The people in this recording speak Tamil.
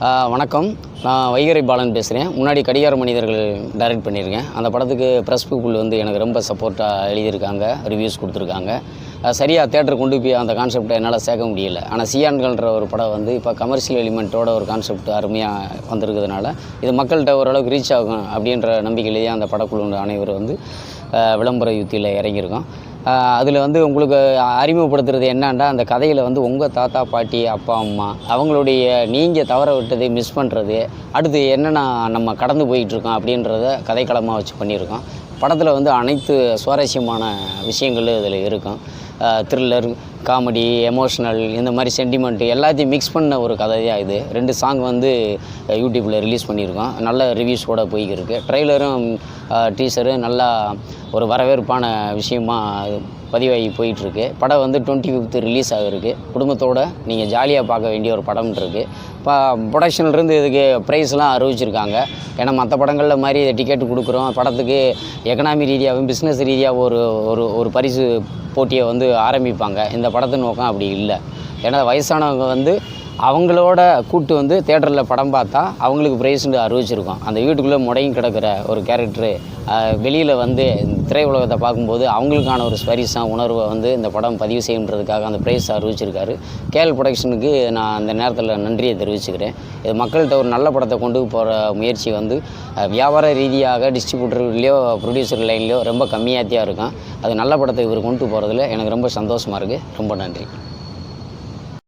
வணக்கம். நான் வைகரை பாலன் பேசுகிறேன் முன்னாடி கடிகார மனிதர்கள் டைரக்ட் பண்ணியிருக்கேன். அந்த படத்துக்கு ப்ரெஸ் பீப்புள் வந்து எனக்கு ரொம்ப சப்போர்ட்டாக எழுதியிருக்காங்க ரிவ்யூஸ் கொடுத்துருக்காங்க. சரியாக தேட்டர் கொண்டு போய் அந்த கான்செப்டை என்னால் சேர்க்க முடியல. ஆனால் சியான்கள்ன்ற ஒரு படம் வந்து இப்போ கமர்ஷியல் எலிமெண்ட்டோட ஒரு கான்செப்ட் அருமையாக வந்திருக்கிறதுனால இது மக்கள்கிட்ட ஓரளவுக்கு ரீச் ஆகும் அப்படின்ற நம்பிக்கையிலேயே அந்த படக்குழு அனைவரும் வந்து விளம்பர யுத்தியில் இறங்கியிருக்கோம். அதில் வந்து உங்களுக்கு அறிமுகப்படுத்துறது என்னன்னா அந்த கதையில் வந்து உங்கள் தாத்தா பாட்டி அப்பா அம்மா அவங்களுடைய நீங்கள் தவற விட்டதை மிஸ் பண்ணுறது அடுத்து என்னென்ன நம்ம கடந்து போயிட்டுருக்கோம் அப்படின்றத கதைக்களமாக வச்சு பண்ணியிருக்கோம். படத்தில் வந்து அனைத்து சுவாரஸ்யமான விஷயங்களும் இதில் இருக்கும். த்ரில்லர் காமெடி எமோஷ்னல் இந்த மாதிரி சென்டிமெண்ட் எல்லாத்தையும் மிக்ஸ் பண்ண ஒரு கதையாக இது. ரெண்டு சாங் வந்து யூடியூப்பில் ரிலீஸ் பண்ணியிருக்கோம். நல்ல ரிவ்யூஸ் கூட போய்க்கிருக்கு. ட்ரெய்லரும் டீசரும் நல்லா ஒரு வரவேற்பான விஷயமாக பதிவாகி போயிட்டுருக்கு. படம் வந்து டுவெண்ட்டி ஃபிஃப்த்து ரிலீஸ் ஆகிருக்கு. குடும்பத்தோடு நீங்கள் ஜாலியாக பார்க்க வேண்டிய ஒரு படம் இருக்குது இப்போ ப்ரொடக்ஷன்லேருந்து இதுக்கு ப்ரைஸ்லாம் அறிவிச்சிருக்காங்க. ஏன்னா மற்ற படங்களில் மாதிரி டிக்கெட் கொடுக்குறோம். படத்துக்கு எக்கனாமி ரீதியாகவும் பிஸ்னஸ் ரீதியாக ஒரு ஒரு ஒரு பரிசு போட்டியை வந்து ஆரம்பிப்பாங்க. இந்த படம் படத்து நோக்கம் அப்படி இல்லை. ஏன்னா வயசானவங்க வந்து அவங்களோட கூட்டு வந்து தேட்டரில் படம் பார்த்தா அவங்களுக்கு ப்ரைஸ்னு அறிவிச்சிருக்கோம். அந்த வீட்டுக்குள்ளே முடங்கி கிடக்கிற ஒரு கேரக்டரு வெளியில் வந்து திரையுலகத்தை பார்க்கும்போது அவங்களுக்கான ஒரு ஸ்பரிசாக உணர்வை வந்து இந்த படம் பதிவு செய்யுன்றதுக்காக அந்த ப்ரைஸ் அறிவிச்சிருக்காரு. கேஎல் ப்ரொடக்ஷனுக்கு நான் அந்த நேரத்தில் நன்றியை தெரிவிச்சுக்கிறேன். இது மக்கள்கிட்ட ஒரு நல்ல படத்தை கொண்டு போகிற முயற்சி வந்து வியாபார ரீதியாக டிஸ்ட்ரிபியூட்டர்லையோ ப்ரொடியூசர் லைன்லையோ ரொம்ப கம்மியாத்தியாக இருக்கும் அது நல்ல படத்தை இவர் கொண்டு போகிறதுல எனக்கு ரொம்ப சந்தோஷமாக இருக்குது ரொம்ப நன்றி.